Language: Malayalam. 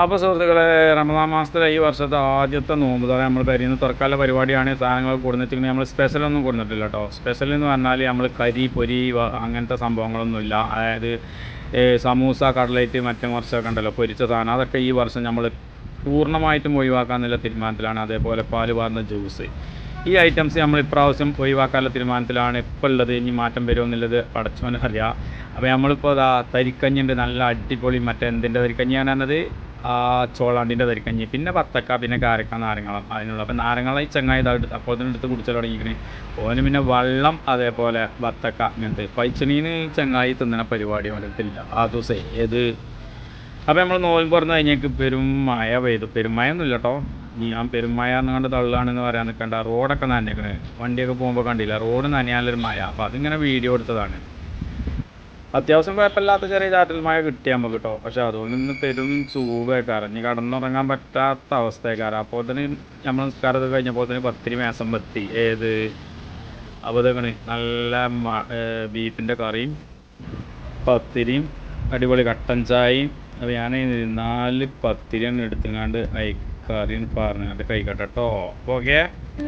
അപ്പോൾ സുഹൃത്തുക്കളെ റമദാൻ മാസത്തിലെ ഈ വർഷത്തെ ആദ്യത്തെ നോമ്പ് തുറ നമ്മൾ പെരിയുന്ന തുറക്കാല പരിപാടിയാണ്. സാധനങ്ങൾ കൊടുത്തിട്ടുണ്ടെങ്കിൽ നമ്മൾ സ്പെഷ്യലൊന്നും കൊടുത്തിട്ടില്ല കേട്ടോ സ്പെഷ്യൽ എന്ന് പറഞ്ഞാൽ നമ്മൾ കരി പൊരി അങ്ങനത്തെ സംഭവങ്ങളൊന്നുമില്ല അതായത് സമൂസ കട്ലേറ്റ് മറ്റേ കുറച്ചൊക്കെ ഉണ്ടല്ലോ പൊരിച്ച സാധനം. അതൊക്കെ ഈ വർഷം നമ്മൾ പൂർണമായിട്ടും ഒഴിവാക്കാന്നുള്ള തീരുമാനത്തിലാണ്. അതേപോലെ പാൽ പാർന്ന ജ്യൂസ്. ഈ ഐറ്റംസ് നമ്മൾ ഇപ്രാവശ്യം ഒഴിവാക്കാനുള്ള തീരുമാനത്തിലാണ് ഇപ്പോൾ ഉള്ളത്. ഇനി മാറ്റം വരുമോ എന്നുള്ളത് പടച്ചോന് അറിയാം. അപ്പോൾ നമ്മളിപ്പോൾ അതാ തരിക്കഞ്ഞിന്റെ നല്ല അടിപൊളി മറ്റേ എന്തിന്റെ തരിക്കഞ്ഞിയാണ് പറഞ്ഞത് ആ ചോളാണ്ടിന്റെ തരിക്കഞ്ഞി പിന്നെ വത്തക്ക പിന്നെ കാരക്ക നാരങ്ങളം അതിനുള്ള. അപ്പോൾ നാരങ്ങള ഈ ചങ്ങായി ഇതാ എടുത്ത് അപ്പോൾ എടുത്ത് കുടിച്ചാൽ തുടങ്ങിയിരിക്കണേ. ഓന് പിന്നെ വെള്ളം അതേപോലെ വത്തക്ക അങ്ങനത്തെ പൈച്ചണീന് ചങ്ങായി തിന്നണ പരിപാടി ഓലത്തില്ല ആ ദിവസം ഏത്? അപ്പോൾ നമ്മൾ നോമ്പ് തുറന്ന് കഴിഞ്ഞേക്ക് പെരുമായ പെയ്തു. പെരുമഴ ഒന്നുമില്ല കേട്ടോ ഞാൻ പെരുമഴ എന്നുകൊണ്ട് തള്ളാണെന്ന് പറയാൻ നിൽക്കണ്ട. റോഡൊക്കെ നനഞ്ഞേക്കണേ. വണ്ടിയൊക്കെ പോകുമ്പോൾ കണ്ടില്ല? റോഡ് നനയാനൊരു മഴ. അപ്പോൾ അതിങ്ങനെ വീഡിയോ എടുത്തതാണ്. അത്യാവശ്യം കുഴപ്പമില്ലാത്ത ചെറിയ ചാറ്റൽ മഴ കിട്ടിയാൽ നമുക്ക് കേട്ടോ. പക്ഷെ അതുകൊണ്ട് ഇന്ന് പെരും ചൂവേക്കാരം ഇനി കടന്നുറങ്ങാൻ പറ്റാത്ത അവസ്ഥയായിക്കാരം അപ്പോൾ തന്നെ നമ്മൾ നിസ്കാരമൊക്കെ കഴിഞ്ഞപ്പോൾ തന്നെ പത്തിരി മേസം പത്തി. ഏത്? അപ്പോൾ ഇതൊക്കെ നല്ല ബീഫിന്റെ കറിയും പത്തിരിയും അടിപൊളി കട്ടൻ ചായയും. അപ്പോൾ ഞാൻ നാല് പത്തിരിയാണ് എടുത്തുങ്ങാണ്ട് കറിയും പറഞ്ഞാണ്ട് കഴിക്കട്ടെ കേട്ടോ ഓക്കെ?